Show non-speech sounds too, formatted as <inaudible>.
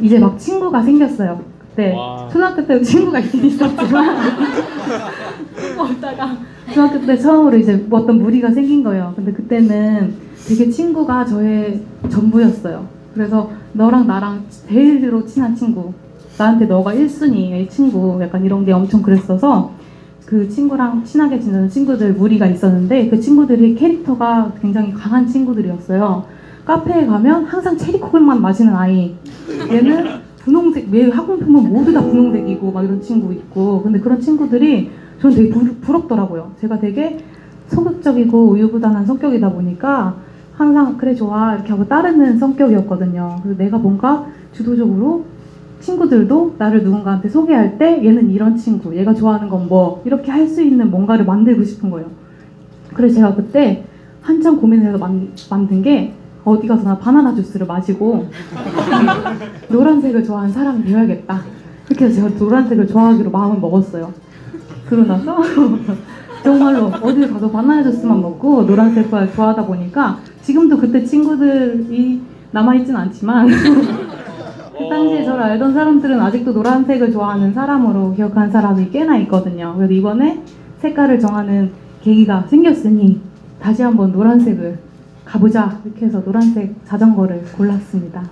이제 막 친구가 생겼어요. 그때 와. 초등학교 때 친구가 있긴 있었지만 친구 없다가 중학교 때 처음으로 이제 뭐 어떤 무리가 생긴 거예요. 근데 그때는 되게 친구가 저의 전부였어요. 그래서 너랑 나랑 제일로 친한 친구, 나한테 너가 1순위의 친구, 약간 이런 게 엄청 그랬어서 그 친구랑 친하게 지내는 친구들 무리가 있었는데 그 친구들이 캐릭터가 굉장히 강한 친구들이었어요. 카페에 가면 항상 체리코크만 마시는 아이. 얘는 분홍색, 매 학용품은 모두 다 분홍색이고 막 이런 친구 있고. 근데 그런 친구들이 저는 되게 부, 부럽더라고요. 제가 되게 소극적이고 우유부단한 성격이다 보니까 항상 그래 좋아 이렇게 하고 따르는 성격이었거든요. 그래서 내가 뭔가 주도적으로 친구들도 나를 누군가한테 소개할 때 얘는 이런 친구, 얘가 좋아하는 건 뭐 이렇게 할 수 있는 뭔가를 만들고 싶은 거예요. 그래서 제가 그때 한참 고민을 해서 만, 만든 게 어디 가서 나 바나나 주스를 마시고 <laughs> 노란색을 좋아하는 사람이 되어야겠다. 이렇게 해서 제가 노란색을 좋아하기로 마음을 먹었어요. 그러고 나서 <laughs> 정말로 어딜 가도 바나나 주스만 먹고 노란색을 좋아하다 보니까 지금도 그때 친구들이 남아있진 않지만 <laughs> 그 당시에 저를 알던 사람들은 아직도 노란색을 좋아하는 사람으로 기억하는 사람이 꽤나 있거든요. 그래서 이번에 색깔을 정하는 계기가 생겼으니 다시 한번 노란색을 가보자 이렇게 해서 노란색 자전거를 골랐습니다.